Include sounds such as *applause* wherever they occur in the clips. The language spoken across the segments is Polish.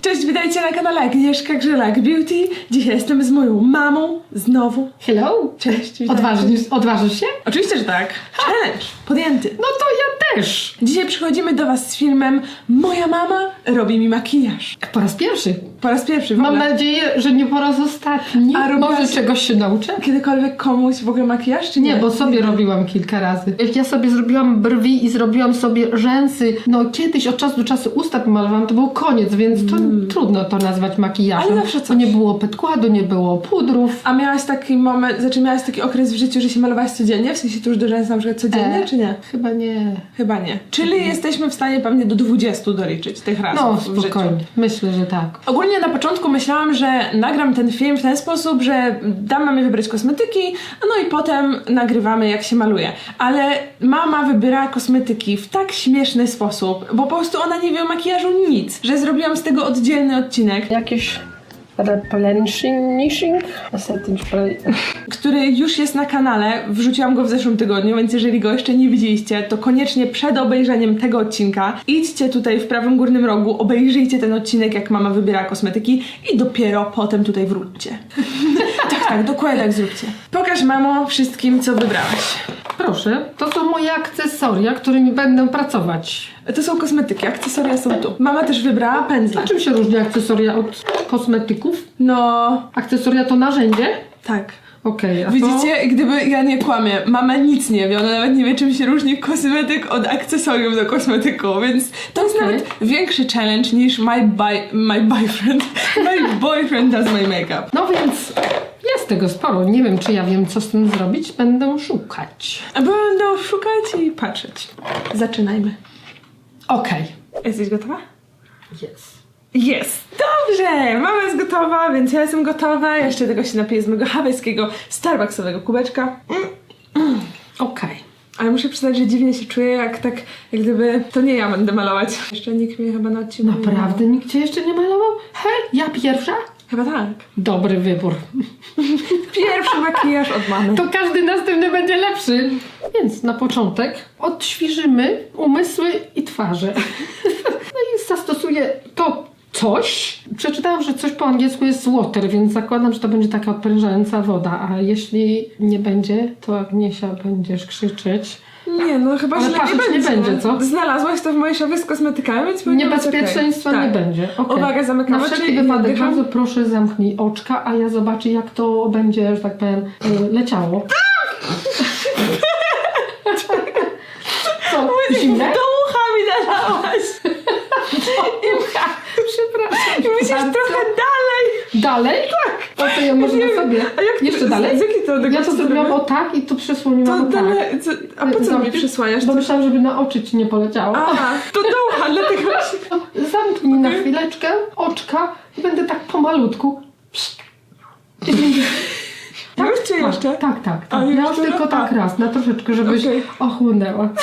Cześć, witajcie na kanale Agnieszka Grzelak Beauty. Dzisiaj jestem z moją mamą, znowu. Hello? Cześć, witajcie. Odważysz, odważysz się? Oczywiście, że tak. Challenge, podjęty. No to ja też. Dzisiaj przychodzimy do was z filmem Moja mama robi mi makijaż. Po raz pierwszy. Po raz pierwszy w Mam ogóle. nadzieję, że nie po raz ostatni. A robiłaś- Może czegoś się nauczę? Kiedykolwiek komuś w ogóle makijaż, czy nie? Nie, bo sobie robiłam kilka razy. Jak ja sobie zrobiłam brwi i zrobiłam sobie rzęsy, no kiedyś od czasu do czasu usta pomalowałam, to był koniec, więc to trudno to nazwać makijażem. Ale zawsze To coś. nie było podkładu, nie było pudrów. A miałaś taki moment, znaczy miałaś taki okres w życiu, że się malowałaś codziennie? W sensie tuż do rzęs na przykład codziennie, E, czy nie? Chyba nie. Chyba nie. Czyli jesteśmy w stanie pewnie do 20 doliczyć tych razów No spokojnie, myślę, że tak. Ogólnie na początku myślałam, że nagram ten film w ten sposób, że dam mamie wybrać kosmetyki, no i potem nagrywamy jak się maluje. Ale mama wybiera kosmetyki w tak śmieszny sposób, bo po prostu ona nie wie o makijażu nic, że zrobiłam z tego oddzielny odcinek, Jakieś replenishing? *laughs* Który już jest na kanale. Wrzuciłam go w zeszłym tygodniu, więc jeżeli go jeszcze nie widzieliście, to koniecznie przed obejrzeniem tego odcinka idźcie tutaj w prawym górnym rogu, obejrzyjcie ten odcinek, jak mama wybiera kosmetyki i dopiero potem tutaj wróćcie. *laughs* tak, tak, dokładnie tak zróbcie. Pokaż mamo wszystkim, co wybrałaś. Proszę, to są moje akcesoria, którymi będę pracować. To są kosmetyki, akcesoria są tu. Mama też wybrała pędzle. A czym się różni akcesoria od kosmetyków? No, Akcesoria to narzędzie? tak. Okej, a Widzicie, gdyby ja nie kłamię, mama nic nie wie, ona nawet nie wie czym się różni kosmetyk od akcesorium do kosmetyku, więc to jest Okej. nawet większy challenge niż my, my boyfriend, my boyfriend does my makeup. To... No więc jest tego sporo. Nie wiem, czy ja wiem, co z tym zrobić. Będę szukać. Będę szukać i patrzeć. Zaczynajmy. Okej. Jesteś gotowa? Jest. Jest! Dobrze! Mama jest gotowa, więc ja jestem gotowa. Jeszcze tego się napiję z mojego hawajskiego starbucksowego kubeczka. Okej. Ale muszę przyznać, że dziwnie się czuję, jak tak, jak gdyby to nie ja będę malować. Jeszcze nikt mnie chyba na odcinku nie Naprawdę nikt cię jeszcze nie malował? Hej, ja pierwsza? Chyba tak. Dobry wybór. Pierwszy makijaż od mamy. To każdy następny będzie lepszy. Więc na początek odświeżymy umysły i twarze. No i zastosuję to coś. Przeczytałam, że coś po angielsku jest water, więc zakładam, że to będzie taka odprężająca woda. A jeśli nie będzie, to Agniesia będziesz krzyczeć. Nie, no chyba Ale źle nie patrzeć będzie. nie będzie, co? Znalazłaś to w mojej szafie z kosmetykami, więc powinno być Niebezpieczeństwa okej. nie Tak. będzie. Okej. Uwaga, zamykam Na oczy wszelki i wypadek oddycham. bardzo proszę zamknij oczka, a ja zobaczę jak to będzie, że tak powiem, y, leciało. Co? Zimne? Do ucha mi nalałaś! Przepraszam. I musisz Bardzo. trochę dalej! Dalej? Tak. O to ja może na sobie. a jak to- Jeszcze dalej? z jakiej to Ja to zrobiłam o tak i tu przesłoniłam To o tak. dalej, co, a po co mi przysłaniasz? Bo myślałam, żeby na oczy ci nie poleciało. A, to do ucha, *laughs* dlatego się... Zamknij na chwileczkę oczka i będę tak pomalutku. I będzie- Już czy jeszcze? Tak, tak, tak. A, tak. Ja już tylko tak raz, na troszeczkę, żebyś Okej. ochłonęła. *laughs*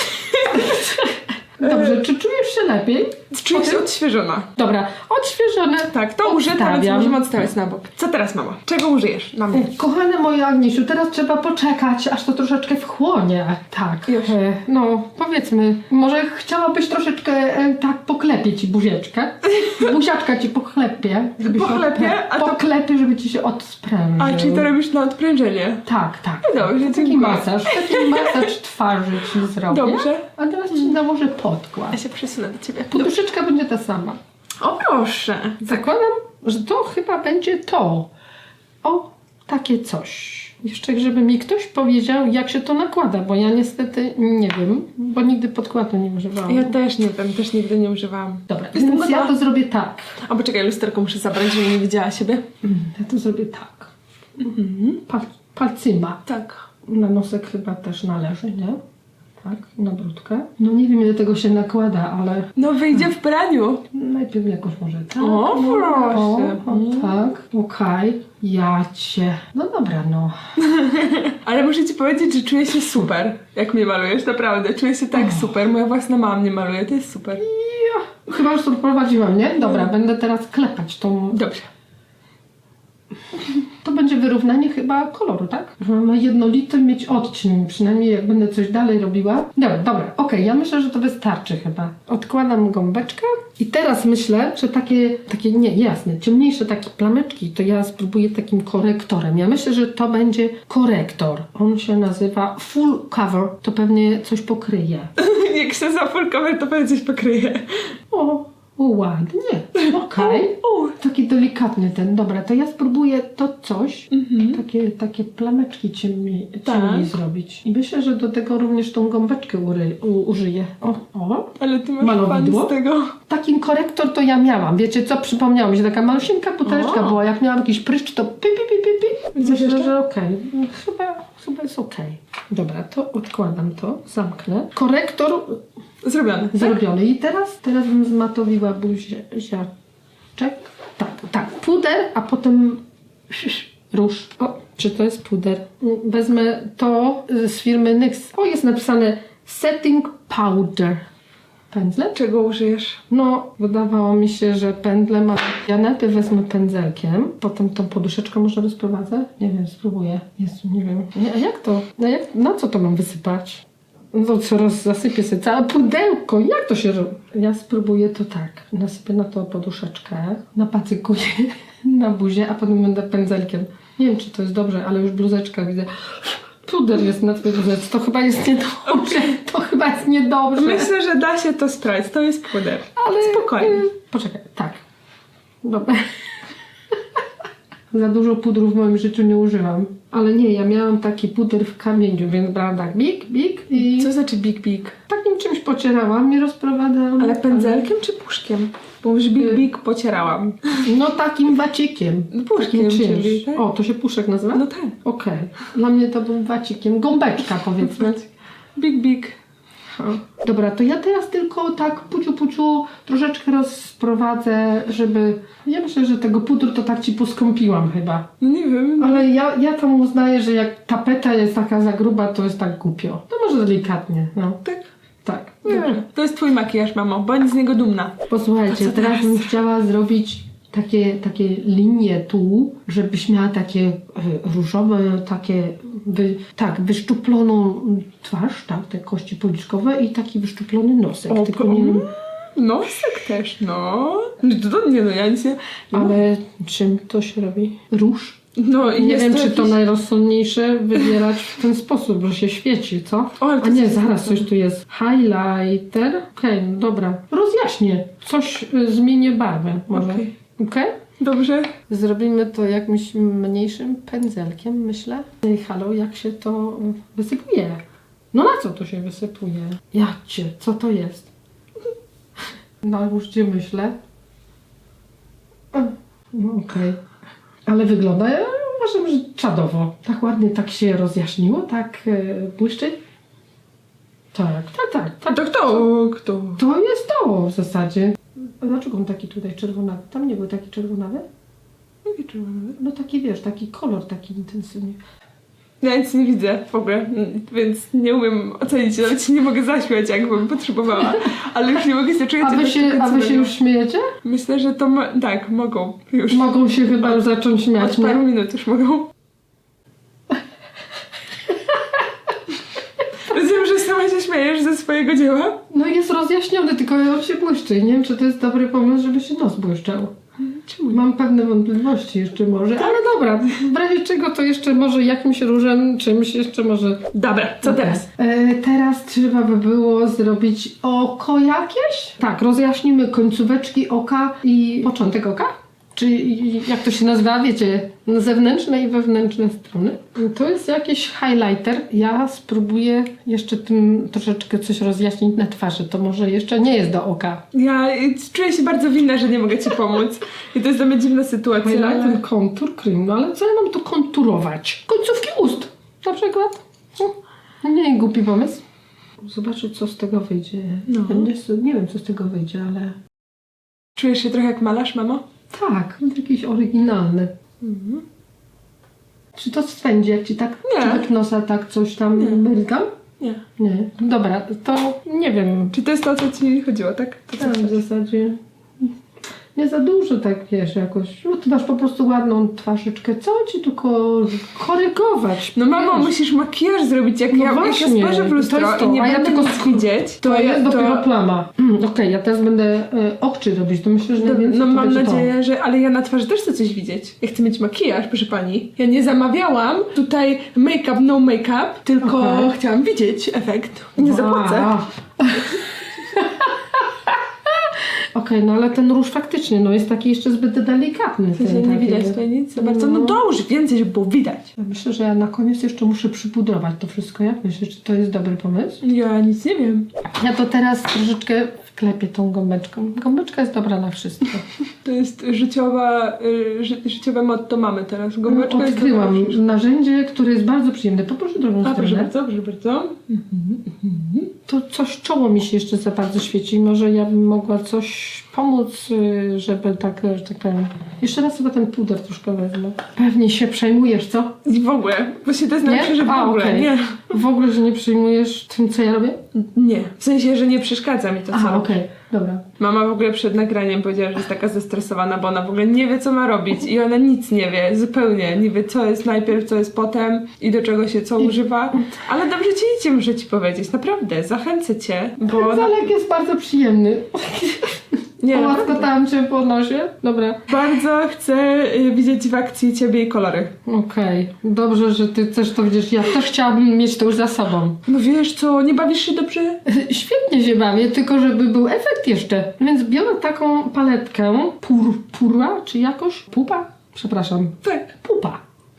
Dobrze, czy czujesz się lepiej? Czuję się odświeżona. Dobra, odświeżone. Tak, to użyte, więc możemy odstawiać na bok. Co teraz, mama? Czego użyjesz na mnie? Kochane moje Agniesiu, teraz trzeba poczekać, aż to troszeczkę wchłonie. Tak. Już. E, No, powiedzmy, może chciałabyś troszeczkę e, tak poklepić ci buzieczkę? *laughs* Buziaczka ci poklepie. Żeby Poklepie? A to- Poklepie, żeby ci się odsprężył. A, czyli to robisz na odprężenie. Tak, tak. No dobrze, Taki dziękuję. masaż, taki masaż twarzy ci zrobię. Dobrze. A teraz ci nałożę podkład. Ja się przesunę do ciebie. Poduszeczka będzie ta sama. O proszę. Zakładam, że to chyba będzie to. O, takie coś. Jeszcze, żeby mi ktoś powiedział, jak się to nakłada, bo ja niestety nie wiem, bo nigdy podkładu nie używałam. Ja też nie wiem, też nigdy nie używałam. Dobra, Jestem więc ja gotowa. to zrobię tak. A poczekaj, lusterko muszę zabrać, żeby nie widziała siebie. Mm, Ja to zrobię tak. Pal, palcyma. Tak. Na nosek chyba też należy, nie? Tak, na brudkę. No nie wiem, ile tego się nakłada, ale No wyjdzie w praniu. najpierw jakoś może tak. O, no, proszę. O, o tak, okej. Ja cię. No dobra, no. *laughs* Ale muszę ci powiedzieć, że czuję się super, jak mnie malujesz, naprawdę. Czuję się tak super. Moja własna mama mnie maluje, to jest super. Ja. Chyba już to prowadziłam, nie? Dobra, będę teraz klepać tą... Dobrze. Będzie wyrównanie chyba koloru, tak? Że ma jednolity mieć odcień, przynajmniej jak będę coś dalej robiła. Dobra, dobra, okej, ja myślę, że to wystarczy chyba. Odkładam gąbeczkę i teraz myślę, że takie, takie nie, jasne, ciemniejsze takie plameczki, to ja spróbuję takim korektorem. Ja myślę, że to będzie korektor. On się nazywa full cover, to pewnie coś pokryje. *laughs* Jak się za full cover, to pewnie coś pokryje. O, o ładnie, okej. O, Taki delikatny ten, dobra, to ja spróbuję to coś, takie, takie plameczki ciemniej, Tak. ciemniej zrobić. I myślę, że do tego również tą gąbeczkę ury, u, użyję. O, o. ale ty masz Malowidło? pan z tego. Takim korektor to ja miałam. Wiecie co, przypomniało mi się, taka malusieńka buteleczka była, jak miałam jakiś prycz, to pi, pi, pi, pi, pi. Myślę, jeszcze? że okej. Chyba, chyba jest okej. Dobra, to odkładam to, zamknę. Korektor Zrobiony. Tak? zrobiony. I teraz, teraz bym zmatowiła buziaczek. Tak, tak. Puder, a potem róż. O, czy to jest puder? Wezmę to z firmy NYX. O, jest napisane Setting Powder. Pędzle? Czego użyjesz? No, wydawało mi się, że pędzlem, ale ja najpierw wezmę pędzelkiem, potem tą poduszeczkę może rozprowadzę? Nie wiem, spróbuję. Jezu, nie wiem. A jak to? Na, jak, na co to mam wysypać? No to co, roz, zasypię sobie całe pudełko. Jak to się robi? Ja spróbuję to tak. Nasypię na to poduszeczkę, napacykuję *laughs* na buzię, a potem będę pędzelkiem. Nie wiem, czy to jest dobrze, ale już bluzeczka widzę. Puder jest na twojej bluzeczce. To chyba jest niedobrze. *laughs* To chyba jest niedobrze. Myślę, że da się to sprawdzić. To jest puder. Ale Spokojnie. y, Poczekaj, tak. Dobra. Za dużo pudru w moim życiu nie używam. Ale nie, ja miałam taki puder w kamieniu, więc brałam tak bik, bik i Co znaczy big big? takim czymś pocierałam i rozprowadzałam. Ale pędzelkiem czy puszkiem? Bo big Y- big pocierałam. No takim wacikiem. No, puszkiem, Takim czymś. czyli, tak? O, to się puszek nazywa? No tak. Okej. Dla mnie to był wacikiem. Gąbeczka powiedzmy. Big big. Dobra, to ja teraz tylko tak puciu puciu troszeczkę rozprowadzę, żeby... Ja myślę, że tego pudru to tak ci poskąpiłam chyba. No nie wiem. Ale ja, ja tam uznaję, że jak tapeta jest taka za gruba, to jest tak głupio. To może delikatnie, no. Tak. Tak. Nie. To jest twój makijaż, mamo. Bądź z niego dumna. Posłuchajcie, teraz teraz? bym chciała zrobić takie, takie linie tu, żebyś miała takie e, różowe, takie, wy, tak, wyszczuploną twarz, tak, te kości policzkowe i taki wyszczuplony nosek. O, tylko nie wiem, Nosek też, no. No to, nie no, ja nic nie... ale czym to się robi? Róż? No i Nie wiem, to czy to jakiś- wybierać w ten sposób, że się świeci, co? O, A nie, zaraz coś tu jest. Highlighter. Okej, no dobra. Rozjaśnię. Coś y, zmienię barwę może. Okej. Okej? Dobrze. Zrobimy to jakimś mniejszym pędzelkiem, myślę. Ej, halo, jak się to wysypuje? No na co to się wysypuje? Jacie, co to jest? No już gdzie myślę. No okej. Ale wygląda, ja uważam, że czadowo. Tak ładnie tak się rozjaśniło, tak e, błyszczy. Tak, tak, tak. A tak. to kto? Kto? To jest to w zasadzie. A dlaczego on taki tutaj czerwonawy? Tam nie był taki czerwonawy? Jakie czerwone? No taki wiesz, taki kolor taki intensywny. Ja nic nie widzę w ogóle, więc nie umiem ocenić, nawet się nie mogę zaśmiać, jakbym potrzebowała. Ale już nie mogę się czuć. A wy się, a wy się już śmiejecie? Myślę, że to ma... tak, mogą już. Mogą się chyba już zacząć śmiać, Od paru nie? minut już mogą. Rozumiem, że sama się śmiejesz ze swojego dzieła? No jest rozjaśniony, tylko on się błyszczy. Nie wiem, czy to jest dobry pomysł, żeby się nos błyszczał. Czemu? Mam pewne wątpliwości jeszcze może, ale dobra, w razie czego to jeszcze może jakimś różem, czymś jeszcze może... Dobra, co teraz? E, teraz trzeba by było zrobić oko jakieś? Tak, rozjaśnimy końcóweczki oka i początek oka. Czy jak to się nazywa, wiecie, zewnętrzne i wewnętrzne strony. To jest jakiś highlighter. Ja spróbuję jeszcze tym troszeczkę coś rozjaśnić na twarzy. To może jeszcze nie jest do oka. Ja y, czuję się bardzo winna, że nie mogę ci pomóc. I to jest dla mnie dziwna sytuacja, Highlighter, ale... kontur, cream. No ale co ja mam tu konturować? Końcówki ust na przykład. No, Nie, głupi pomysł. Zobaczyć, co z tego wyjdzie. No. Nie, nie wiem, co z tego wyjdzie, ale... Czujesz się trochę jak malarz, mamo? Tak, jakiś oryginalny. Czy to swędzi, jak ci tak Nie. czubek nosa tak coś tam Nie. mrygam? Nie. Nie. Dobra, to nie wiem. Czy to jest to, o co ci chodziło, tak? To co Tak, w chcesz? zasadzie... nie za dużo tak, wiesz, jakoś. No ty masz po prostu ładną twarzyczkę. Co ci tu ko- korygować? No mamo, Wiesz, musisz makijaż zrobić, jak, No ja, jak ja właśnie, spojrzę w to lustro jest to, i nie a ja będę tylko nic widzieć, to To jest dopiero to... plama. Mm, Okej, ja teraz będę y, oczy robić, to myślę, że No, najwięcej no to mam nadzieję, że... Ale ja na twarzy też chcę coś widzieć. Ja chcę mieć makijaż, proszę pani. Ja nie zamawiałam tutaj make-up, no make-up, tylko Okej. chciałam widzieć efekt. Nie Wow. zapłacę. *laughs* Okej, no ale ten róż faktycznie no, jest taki jeszcze zbyt delikatny. W sensie ten nie taki- widać tutaj nic za bardzo. No No. dołóż więcej, żeby było widać. Ja Myślę, że ja na koniec jeszcze muszę przypudrować to wszystko. Jak myślisz, czy to jest dobry pomysł? Ja nic nie wiem. Ja to teraz troszeczkę wklepię tą gąbeczką. Gąbeczka jest dobra na wszystko. *laughs* To jest życiowa, y, ży, życiowe motto mamy teraz. Gąbeczka jest dobra Odkryłam wszystko. narzędzie, które jest bardzo przyjemne. Poproszę drugą A proszę stronę. bardzo, proszę bardzo. To coś czoło mi się jeszcze za bardzo świeci. Może ja bym mogła coś pomóc, y, żeby tak, że tak powiem. Jeszcze raz chyba ten puder troszkę wezmę. Pewnie się przejmujesz, co? W ogóle. Właśnie to najlepsze, że w A, ogóle. okej. Nie. W ogóle, że nie przejmujesz tym, co ja robię? Nie. W sensie, że nie przeszkadza mi to, co A, okej, dobra. Mama w ogóle przed nagraniem powiedziała, że jest taka zestresowana, bo ona w ogóle nie wie, co ma robić i ona nic nie wie, zupełnie. Nie wie, co jest najpierw, co jest potem i do czego się co używa. Ale dobrze ci idzie, muszę ci powiedzieć, naprawdę, zachęcę cię, bo... Na... Zalek jest bardzo przyjemny. Nie. Połaskotałam cię po nosie. Dobra. Bardzo chcę y, widzieć w akcji ciebie i kolory. Okej, dobrze, że ty też to widzisz. Ja też chciałabym mieć to już za sobą. No wiesz co, nie bawisz się dobrze? *laughs* Świetnie się bawię, tylko żeby był efekt jeszcze. Więc biorę taką paletkę purpura, czy jakoś? Pupa? Przepraszam. Tak. Pupa.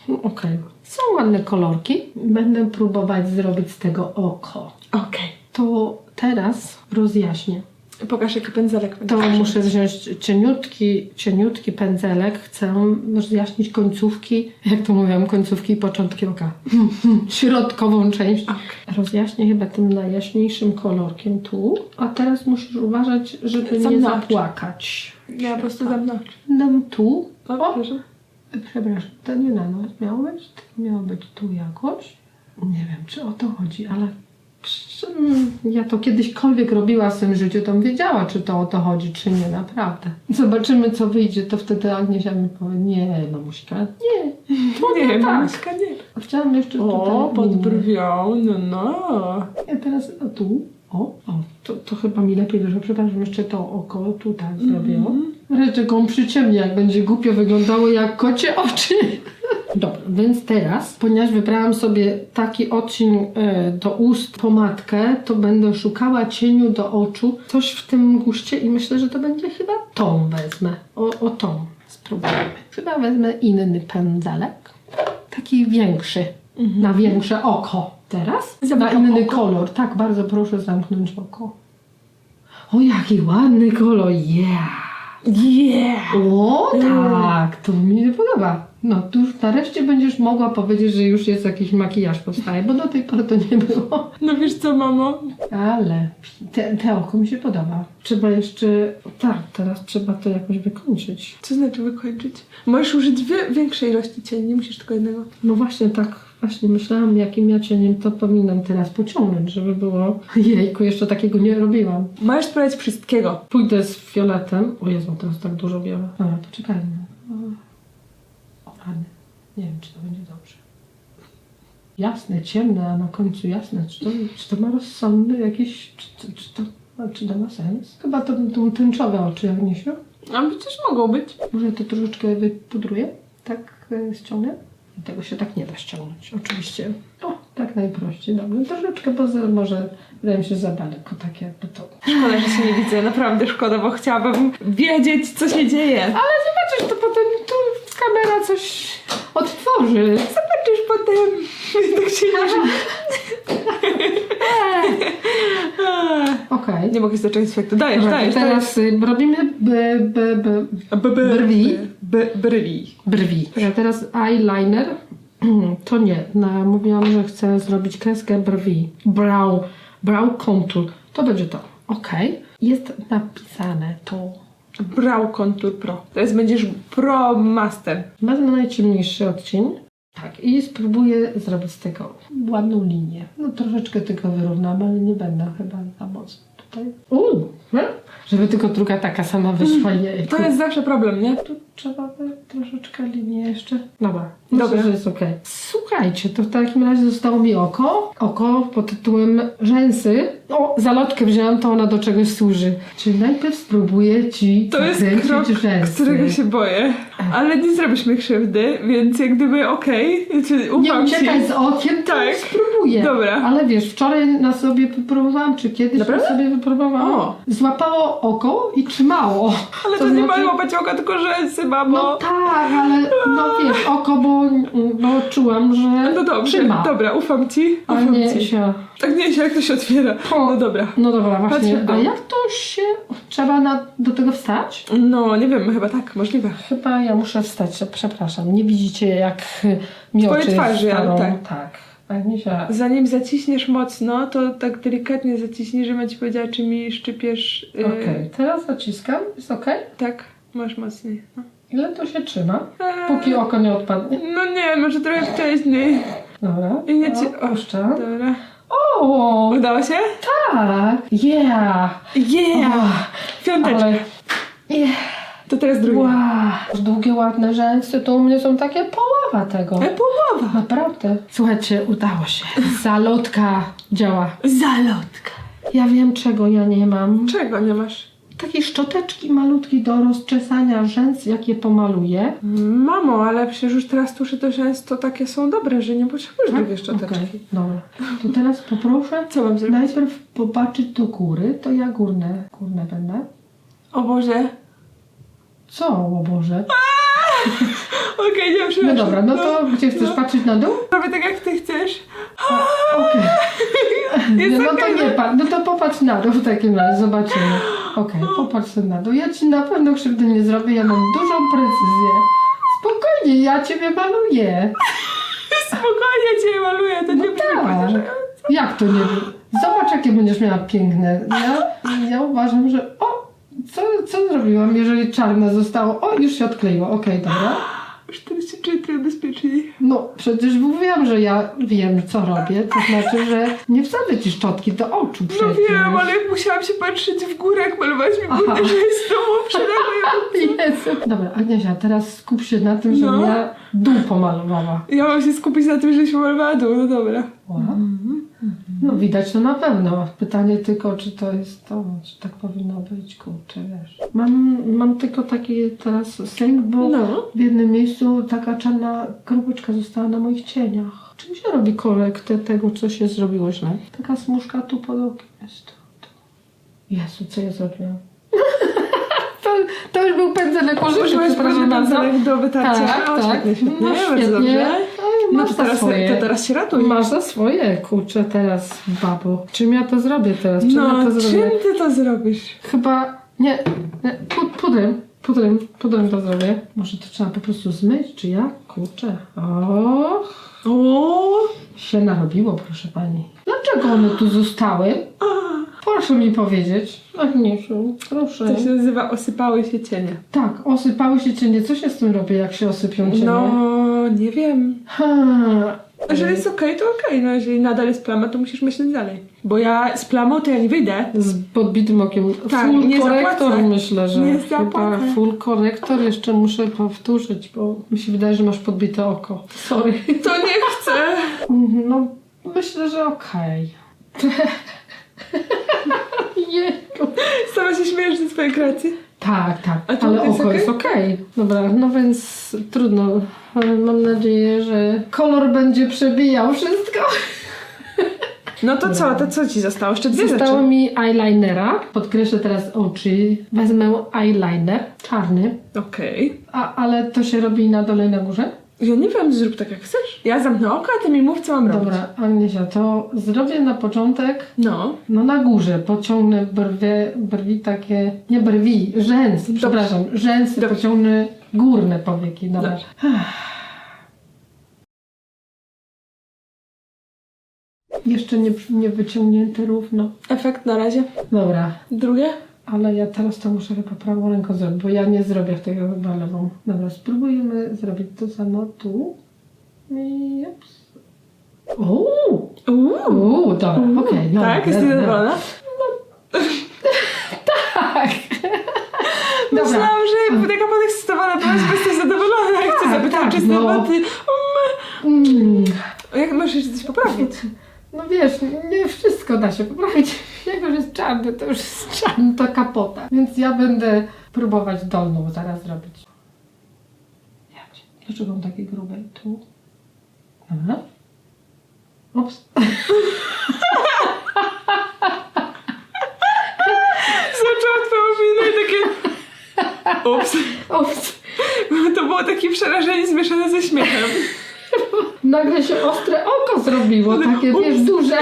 No, Okej. Są ładne kolorki. Będę próbować zrobić z tego oko. Okej. To teraz rozjaśnię. Pokaż, jaki pędzelek To będziesz. muszę wziąć cieniutki, cieniutki pędzelek. Chcę rozjaśnić końcówki, jak to mówią, końcówki i początki oka. *laughs* Środkową część. Okej. Rozjaśnię chyba tym najjaśniejszym kolorkiem tu. A teraz musisz uważać, żeby nie zapłakać. Ja po prostu dam noc. Dam tu. O, proszę. przepraszam, to nie na noc miało być, miało być tu jakoś. Nie wiem, czy o to chodzi, ale mm, ja to kiedyśkolwiek robiła w swym życiu, to wiedziała, czy to o to chodzi, czy nie, naprawdę. Zobaczymy, co wyjdzie, to wtedy Agniesia mi powie, nie, mamuśka, nie, to Nie, nie, tak. mamuśka, nie. A Chciałam jeszcze O, tutaj... pod brwią, no no. Ja teraz o, tu, o, o, to, to chyba mi lepiej wyszło, przepraszam, jeszcze to oko tutaj zrobię, o. Go przyciemnie, jak będzie głupio wyglądało jak kocie oczy. Więc teraz, ponieważ wybrałam sobie taki odcień e, do ust, pomadkę, to będę szukała cieniu do oczu, coś w tym guście i myślę, że to będzie chyba tą wezmę. O, o tą spróbujemy. Chyba wezmę inny pędzelek, taki większy, na większe oko. Teraz? Na Zamykam inny oko. kolor. Tak, bardzo proszę zamknąć oko. O, jaki ładny kolor, yeah! Yeah! O, tak, to mi się podoba. No, tu już nareszcie będziesz mogła powiedzieć, że już jest jakiś makijaż powstaje, bo do tej pory to nie było. No wiesz co, mamo? Ale te, te oko mi się podoba. Trzeba jeszcze, tak, teraz trzeba to jakoś wykończyć. Co znaczy wykończyć? Możesz użyć wie- większej ilości cieni, nie musisz tylko jednego. No właśnie tak, właśnie myślałam, jakim ja cieniem to powinnam teraz pociągnąć, żeby było... Jejku, jeszcze takiego nie robiłam. Możesz spróbować wszystkiego. Pójdę z fioletem. O Jezu, teraz tak dużo biorę. Dobra, poczekajmy. O, rany. Nie wiem, czy to będzie dobrze. Jasne, ciemne, a na końcu jasne. Czy to, czy to ma rozsądny jakiś... Czy, czy, czy, to, a, czy to ma sens? Chyba to będą tęczowe oczy, Agniesiu. A przecież mogą być. Może to troszeczkę wypudruję? Tak e, ściągnę? Tego się tak nie da ściągnąć, oczywiście. O, tak najprościej. Dobrze, troszeczkę, bo może wydaje mi się za daleko, tak jakby to... Szkoda, że się nie widzę, naprawdę szkoda, bo chciałabym wiedzieć, co się dzieje. Ale zobaczysz, to potem tu kamera coś odtworzy. Zobaczysz potem. *laughs* tak się *laughs* Okej. Nie mogę zacząć efektu. Dajesz, Dobra, dajesz, dajesz. teraz y, robimy b, b, b, B- b- Brwi? b- Brwi. brwi. Dobra, teraz eyeliner. *clears throat* To nie. Na, mówiłam, że chcę zrobić kreskę brwi. Brow, brow contour. To będzie to. Okej. Jest napisane to. Brow Contour Pro. Teraz będziesz Pro Master. Wezmę najciemniejszy odcień. Tak, i spróbuję zrobić z tego ładną linię. No troszeczkę tylko wyrównam, ale nie będę chyba za mocno tutaj. Uuu, No? Żeby tylko druga taka sama wyszła. Jejku. To jest zawsze problem, nie? Tu trzeba by troszeczkę linii jeszcze. Dobra, myślę, Dobra. że jest okej. Słuchajcie, to w takim razie zostało mi oko. Oko pod tytułem rzęsy. O, zalotkę wzięłam, to ona do czegoś służy. Czyli najpierw spróbuję ci To jest zakręcić krok, rzęsy. którego się boję. Ale nie zrobisz mi krzywdy, więc jak gdyby okej. Okay. Nie Ufam uciekaj ci. z okiem, to Tak. spróbuję. Dobra. Ale wiesz, wczoraj na sobie wypróbowałam, czy kiedyś Naprawdę? na sobie wypróbowałam. O. Złapało oko i trzymało. Ale to, nie ma łapać oka, tylko rzęsy, mamo. No tak, ale no wiesz, oko, bo, bo czułam, że No dobrze, trzyma. dobra, ufam ci. Ufam nie ci. się. Tak nie się jak to się otwiera. O. No dobra. No dobra, właśnie. A jak to się... Trzeba na, do tego wstać? No, nie wiem, chyba tak, możliwe. Chyba ja muszę wstać, przepraszam. Nie widzicie jak mi Twojej oczy twarzy, ale tak. tak. Agniesia, Zanim zaciśniesz mocno, to tak delikatnie zaciśnij, żebym ci powiedziała, czy mi szczypiesz. Yy, okej. Teraz zaciskam. Jest okej? Tak, masz mocniej. No. Ile to się trzyma? Eee, Póki oko nie odpadnie. No nie, może trochę wcześniej. Dobra. I nie ci- Opuszczam. Dobra. O, Udało się? tak. Yeah. Yeah! O, Piąteczka. ale... Yeah. To teraz drugie. Wow. Długie, ładne rzęsy, to u mnie są takie połowa tego. Połowa. Naprawdę. Słuchajcie, udało się. Zalotka działa. Zalotka. Ja wiem, czego ja nie mam. Czego nie masz? Takiej szczoteczki malutkiej do rozczesania rzęs, jak je pomaluję. Mamo, ale przecież już teraz tuszy do rzęs to takie są dobre, że nie potrzebujesz drugiej szczoteczki. Tak? Okej, dobra. To teraz poproszę Co mam zrobić? najpierw popatrzeć do góry, to ja górne, górne będę. O Boże. Co, o Boże? *laughs* Okej, nie No dobra, no to gdzie chcesz patrzeć na dół? Robię tak jak ty chcesz. Okej. *laughs* Jest no to okej, nie patrz, no to popatrz na dół w takim razie, zobaczymy. Okej, popatrz sobie na dół. Ja ci na pewno krzywdy nie zrobię, ja mam dużą precyzję. Spokojnie, ja ciebie maluję. *laughs* Spokojnie cię maluję, to No nie tak. Jak to nie? Zobacz, jakie będziesz miała piękne. Ja, ja uważam, że co, co zrobiłam, jeżeli czarne zostało? O, już się odkleiło. Okej, dobra. *gasps* Już teraz się czuję trochę bezpieczniej. No, przecież mówiłam, że ja wiem, co robię. To znaczy, że nie wsadzę ci szczotki do oczu No przecież. wiem, ale jak musiałam się patrzeć w górę, jak malowałaś mi Aha. górę, że jest to przerażające. *laughs* Jezu. Dobra, Agniesia, teraz skup się na tym, żebym No. ja dół pomalowała. Ja mam się skupić na tym, że się malowała dół, no dobra. Wow. No widać to na pewno. Pytanie tylko, czy to jest to, czy tak powinno być, kurczę, wiesz. Mam, mam tylko taki teraz sęk, bo No. w jednym miejscu taka czarna kropeczka została na moich cieniach. Czym się robi korektę tego, co się zrobiło źle? Taka smuszka tu pod okiem jest. Tu, tu. Jezu, co ja zrobiłam? *laughs* to, to już był pędzelek Użyłaś pożyczy, przepraszam bardzo. pędzelek do wytarcia. Tak, o, tak. Świetnie, świetnie. No, bardzo dobrze. No, masz to teraz, swoje. to teraz się ratuj. Masz za swoje, kurczę, teraz, babo. Czym ja to zrobię teraz? Czym No, ja to czym zrobię? ty to zrobisz? Chyba, nie, nie pu- pudrem, pudrem, pudrem to zrobię. Może to trzeba po prostu zmyć, czy ja? Kurczę. O, O, się narobiło, proszę pani. Dlaczego one tu zostały? Proszę mi powiedzieć. Agniesiu, proszę. to się nazywa osypały się cienie. Tak, osypały się cienie. Co się z tym robi, jak się osypią cienie? No, nie wiem. Ha. Jeżeli jest okej, to okej. No jeżeli nadal jest plama, to musisz myśleć dalej. Bo ja z plamą to ja nie wyjdę. Z podbitym okiem. Tak, full nie korektor zapłacę. myślę, że Nie chyba zapłacę. full korektor jeszcze muszę powtórzyć, bo mi się wydaje, że masz podbite oko. Sorry. To nie chcę. *laughs* No, myślę, że okej. *laughs* Jejku. Sama się śmiejesz ze swojej kreacji. Tak, tak, ale jest oko okej? jest okej. Dobra, no więc trudno. Ale Mam nadzieję, że kolor będzie przebijał wszystko. No to co? To co ci zostało? Jeszcze dwie Zostało rzeczy. mi eyelinera. Podkreślę teraz oczy. Wezmę eyeliner czarny. Okej. A, ale to się robi na dole i na górze? Ja nie wiem, zrób tak jak chcesz. Ja zamknę oko, a ty mi mów, co mam robić. Dobra, Agniesia, to zrobię na początek, No. no na górze, pociągnę brwi, brwi takie, nie brwi, rzęsy, przepraszam, rzęsy, Dobrze. pociągnę górne powieki, dobra. Dobrze. Jeszcze nie, nie wyciągnięte równo. Efekt na razie. Dobra, Drugie? Ale ja teraz to muszę chyba prawą ręką zrobić, bo ja nie zrobię tego chyba lewą. Dobra, spróbujemy zrobić to samo tu. I ups. Uuu, Uuu. dobra, okej, dobra. tak? Jesteś dobra, zadowolona? *laughs* Dobra. Myślałam, że taka podekscytowana, byłaś bez zadowolona. Jak chcę Tak, zapytać, tak, czy no. Mm. Jak możesz coś poprawić? No wiesz, nie wszystko da się poprawić. Jak już jest czarny, to już jest czarny, to kapota. Więc ja będę próbować dolną zaraz zrobić. Jak? Dlaczego on takie grube? Tu. Dobra. Ups. *laughs* Zobaczyłam twoją minę i takie... *laughs* Ups. Ups. To było takie przerażenie zmieszane ze śmiechem. *laughs* Nagle się ostre oko zrobiło, takie wiesz, duże.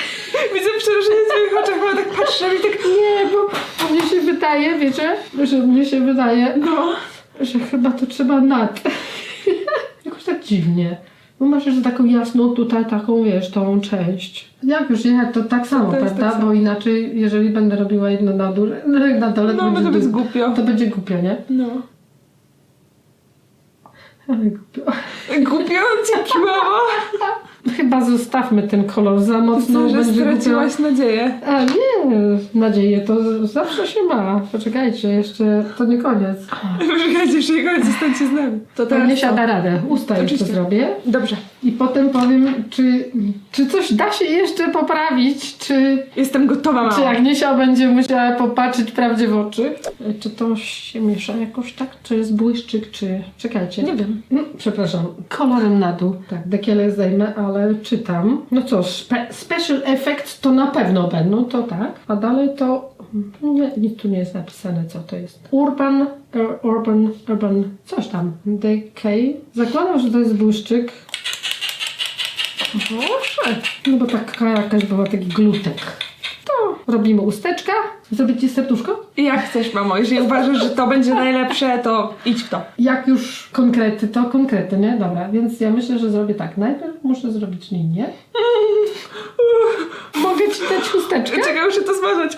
*laughs* Widzę przerażenie w twoich oczach, bo tak patrzę i tak... Nie, bo mnie się wydaje, wiecie, że mnie się wydaje, No. że chyba to trzeba nad. *laughs* Jakoś tak dziwnie. Bo masz jeszcze taką jasną tutaj, taką wiesz, tą część. Jak już jechać, to tak samo, To prawda? tak samo. Bo inaczej, jeżeli będę robiła jedno na dole, na dole, No, bo to będzie głupio. To będzie głupio, nie? No. Ale głupio. Głupio cię kiłało. *laughs* Chyba zostawmy ten kolor za mocno, No, że będzie głupio. straciłaś nadzieję. A nie, nadzieję to zawsze się ma. Poczekajcie, jeszcze to nie koniec. Poczekajcie, jeszcze nie koniec, zostańcie z nami. To To nie siada radę. Usta jeszcze Oczywiście. zrobię. Dobrze. I potem powiem, czy, czy coś da się jeszcze poprawić, czy, Jestem gotowa, mamo. czy Agniesia będzie musiała popatrzeć prawdzie w oczy. Czy to się miesza jakoś tak? Czy jest błyszczyk, czy... Czekajcie. Nie wiem. No, przepraszam, kolorem na dół. Tak, dekielę zdejmę, ale czytam. No co, spe special effects to na pewno będą, to tak. A dalej to... Nie, nic tu nie jest napisane, co to jest. Urban, ur- urban, urban, coś tam. Decay. Zakładam, że to jest błyszczyk. Proszę. No bo taka jakaś była taki glutek. To robimy usteczka. Zrobić ci serduszko? Jak chcesz, mamo. Jeżeli uważasz, że to będzie najlepsze, to idź w to. Jak już konkrety, to konkrety, nie? Dobra, więc ja myślę, że zrobię tak. Najpierw muszę zrobić linię. *laughs* Mogę ci dać chusteczkę? Czekaj, muszę to zmarzać.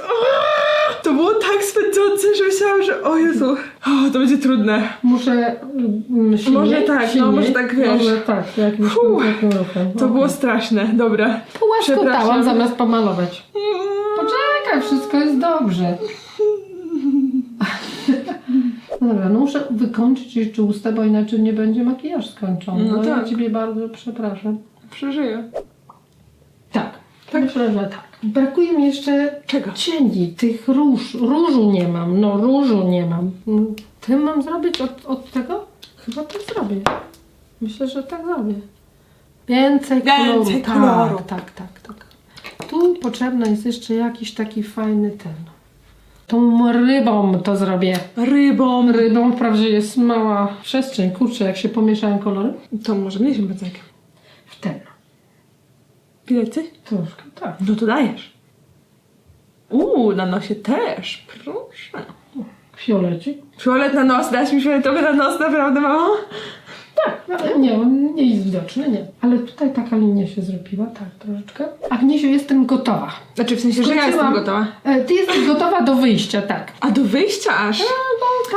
To było tak spędzące, że myślałam, że o Jezu, o, to będzie trudne. Muszę mm, silniej, Może tak, no, może tak, wiesz. Może tak, jakimś Fuh, konkretnym ruchem. To Okej. było straszne. Dobra. Połaskotałam Przepraszam. zamiast pomalować. Poczekaj, wszystko jest dobrze. No *laughs* Dobra, no muszę wykończyć jeszcze usta, bo inaczej nie będzie makijaż skończony. No No, ja tak. Ciebie bardzo przepraszam. Przeżyję. Tak, myślę, że tak. Brakuje mi jeszcze Czego? cieni, tych róż. Różu nie mam, no różu nie mam. No, Tym mam zrobić od, od tego? Chyba tak zrobię. Myślę, że tak zrobię. Więcej koloru. Więcej koloru. Tak, tak, tak, tak. Tu potrzebny jest jeszcze jakiś taki fajny ten. Tą rybą to zrobię. Rybą. Rybą wprawdzie jest mała przestrzeń. Kurczę, jak się pomieszają kolory. To może mniejszym pędzelkiem. W ten. Widać coś? Troszkę, tak. No to dajesz. Uuu, na nosie też. Proszę. Fiolecik. Fiolet na nos, dasz mi fioletowy na nos, naprawdę, mamo? Tak, ale nie, on nie jest widoczny, nie. Ale tutaj taka linia się zrobiła, tak, troszeczkę. Agniesiu, jestem gotowa. Znaczy w sensie, że ja jestem Skończyłam. gotowa. E, Ty jesteś gotowa do wyjścia, tak. A do wyjścia aż? No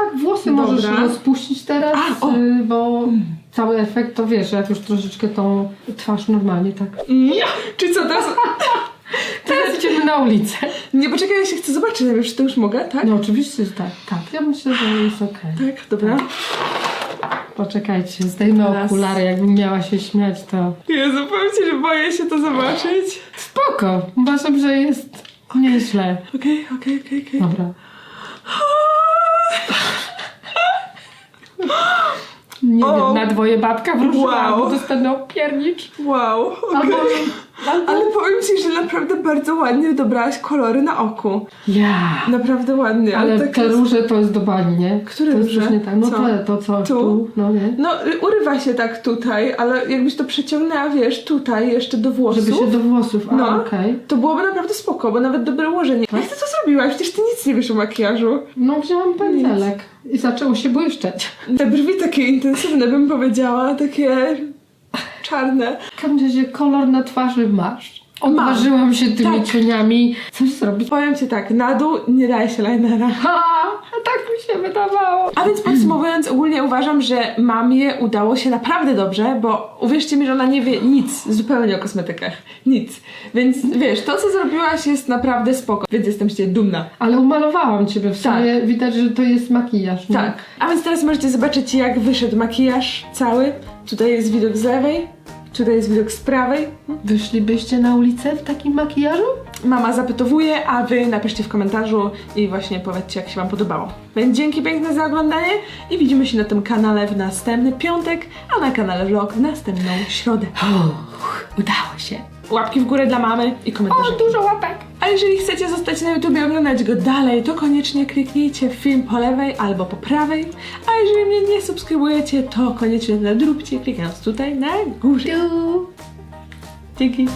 tak, włosy Dobra. możesz rozpuścić teraz, A, o. y, bo cały efekt to wiesz, jak już troszeczkę tą twarz normalnie tak. Mm. Czy co teraz? *laughs* Teraz idziemy na ulicę. Nie, poczekaj, ja się chcę zobaczyć, najpierw, czy to już mogę, tak? No oczywiście, że tak, tak. Ja myślę, że jest okej. Tak, dobra. Poczekajcie, zdejmę Teraz. okulary, jakbym miała się śmiać, to Jezu, powiem ci, że boję się to zobaczyć. spoko. Uważam, że jest nieźle. Okej, okej, okej, okej. Dobra. Nie O. wiem, na dwoje babka wróżyła, Wow. albo dostanę piernicz. Wow, okej. Albo... Ale powiem ci, że naprawdę bardzo ładnie dobrałaś kolory na oku. Ja. Naprawdę ładnie. Ale tak te jest- róże to jest do bani, nie? Które to róże? nie tak. No Co? to, to co Tu? tu? no nie. No, y, urywa się tak tutaj, ale jakbyś to przeciągnęła, wiesz, tutaj jeszcze do włosów, Żeby się do włosów, a No. okej. to byłoby naprawdę spoko, bo nawet dobre ułożenie. Jak ty to zrobiłaś? Przecież ty nic nie wiesz o makijażu. No wzięłam pędzelek i zaczęło się błyszczeć. Te brwi takie intensywne, bym powiedziała, takie czarne. W każdym razie kolor na twarzy masz. Odważyłam się tymi Tak. cieniami coś zrobić. Powiem ci tak, na dół nie daje się linera. Ha, tak mi się wydawało. A więc podsumowując, ogólnie uważam, że mamie udało się naprawdę dobrze, bo uwierzcie mi, że ona nie wie nic zupełnie o kosmetykach. Nic. Więc wiesz, to co zrobiłaś jest naprawdę spoko, więc jestem z ciebie dumna. Ale umalowałam ciebie w sumie. Widać, że to jest makijaż. nie? Tak. A więc teraz możecie zobaczyć, jak wyszedł makijaż cały. Tutaj jest widok z lewej, tutaj jest widok z prawej. Wyszlibyście na ulicę w takim makijażu? Mama zapytowuje, a wy napiszcie w komentarzu i właśnie powiedzcie, jak się wam podobało. Więc dzięki piękne za oglądanie i widzimy się na tym kanale w następny piątek, a na kanale vlog w następną środę. Uch, udało się. Łapki w górę dla mamy i komentarze. O, dużo łapek. A jeżeli chcecie zostać na YouTube i oglądać go dalej, to koniecznie kliknijcie w film po lewej albo po prawej. A jeżeli mnie nie subskrybujecie, to koniecznie nadróbcie klikając tutaj na górze. Dzięki.